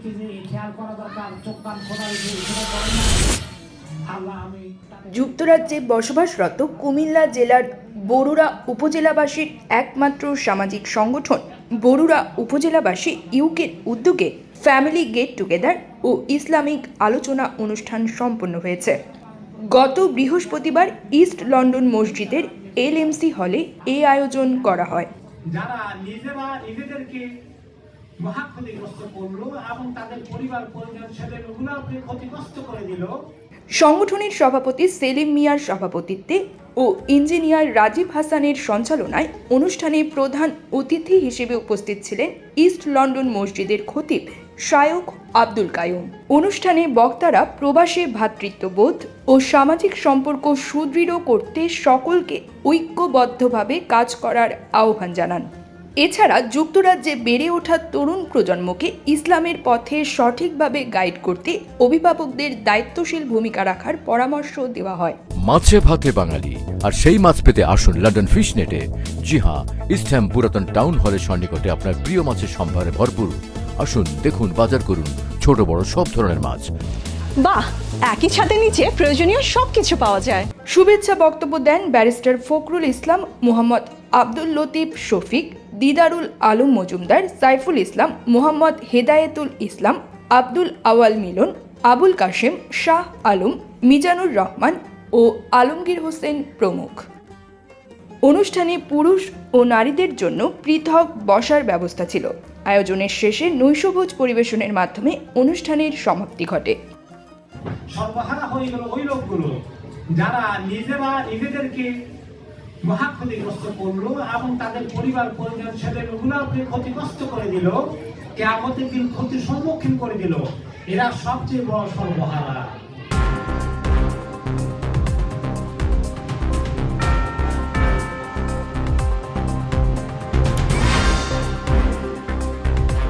আমাদেরকে যে খেয়াল করা দরকার চোখ কান খোলা রেখে সেটা করেন না। আল্লাহ আমি যুক্তরাজ্যে বসবাসরত কুমিল্লা জেলার বরুড়া উপজেলাবাসীর একমাত্র সামাজিক সংগঠন। বরুড়া উপজেলাবাসী ইউকের উদ্যোগে ফ্যামিলি গেট টুগেদার ও ইসলামিক আলোচনা অনুষ্ঠান সম্পন্ন হয়েছে। গত বৃহস্পতিবার ইস্ট লন্ডন মসজিদের এলএমসি হলে এই আয়োজন করা হয়। যারা নিজেরা নিজেদেরকে সংগঠনের সভাপতি সেলিম মিয়ার সভাপতিত্বে ও ইঞ্জিনিয়ার রাজীব হাসানের সঞ্চালনায় অনুষ্ঠানে প্রধান অতিথি হিসেবে উপস্থিত ছিলেন ইস্ট লন্ডন মসজিদের খতিব শায়ক আব্দুল কায়ুম অনুষ্ঠানে বক্তারা প্রবাসে ভ্রাতৃত্ববোধ ও সামাজিক সম্পর্ক সুদৃঢ় করতে সকলকে ঐক্যবদ্ধভাবে কাজ করার আহ্বান জানান। এছাড়া যুক্তরাজ্যে বেড়ে ওঠা তরুণ প্রজন্মকে ইসলামের পথে সঠিকভাবে গাইড করতে অভিভাবকদের দায়িত্বশীল ভূমিকা রাখার পরামর্শ দেওয়া হয়। মাছে ভাতে বাঙালি আর সেই মাছ পেতে আসুন লন্ডন ফিশ নেটে জি হ্যাঁ ইস্টহ্যাম পুরাতন টাউন হলের সন্নিকটে আপনার প্রিয় মাছের সম্ভারে ভরপুর। আসুন দেখুন বাজার করুন ছোট বড় সব ধরনের মাছ। বাহ একই ছাদের নিচে প্রয়োজনীয় সবকিছু পাওয়া যায়। শুভেচ্ছা বক্তব্য দেন ব্যারিস্টার ফখরুল ইসলাম মোহাম্মদ আব্দুল লতিফ শফিক। দিদারুল আলম মজুমদার, সাইফুল ইসলাম, মোহাম্মদ হেদায়েতুল ইসলাম, আব্দুল আওয়াল মিলন, আবুল কাশেম, শাহ আলম, মিজানুর রহমান ও আলমগীর হোসেন প্রমুখ। অনুষ্ঠানে পুরুষ ও নারীদের জন্য পৃথক বসার ব্যবস্থা ছিল। আয়োজনের শেষে নৈশভোজ পরিবেশনের মাধ্যমে অনুষ্ঠানের সমাপ্তি ঘটে। সর্বহারা হয়ে গেল ওই লোকগুলো যারা নিজেরা নিজেদেরকে মহা ক্ষতিগ্রস্ত করল এবং তাদের পরিবার, পরিজন ছেলেগুলোকে ক্ষতিগ্রস্ত করে দিল, কেয়ামতের দিন ক্ষতির সম্মুখীন করে দিল। এরা সবচেয়ে বড় সর্বহারা।